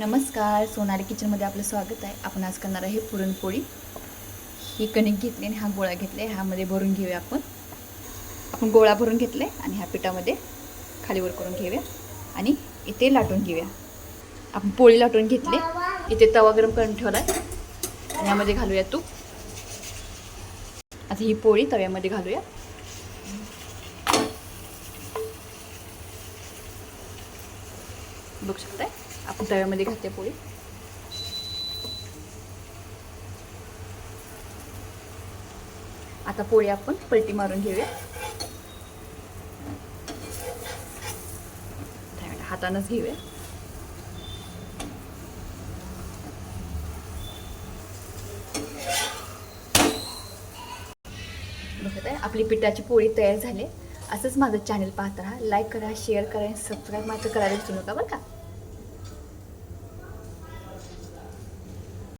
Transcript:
नमस्कार सोनाली किचनमध्ये आपलं स्वागत आहे. आपण आज करणार आहे पुरणपोळी. ही कणिक घेतली आणि हा गोळा घेतला आहे ह्यामध्ये भरून घेऊया आपण. आपण गोळा भरून घेतले आणि ह्या पिठामध्ये खालीवर करून घेऊया आणि इथे लाटून घेऊया. आपण पोळी लाटून घेतली. इथे तवा गरम करून ठेवला आहे आणि ह्यामध्ये घालूया तूप. आता ही पोळी तव्यामध्ये घालूया. बघू शकताय? आपण तव्यामध्ये घालते पोळी. आता पोळी आपण पलटी मारून घेऊया. हातानच घेऊया. बघत आहे आपली पिठाची पोळी तयार झाली. असंच माझं चॅनल पाहत राहा लाईक करा शेअर करा आणि सबस्क्राईब मात्र करायला विसरू नका बरं का?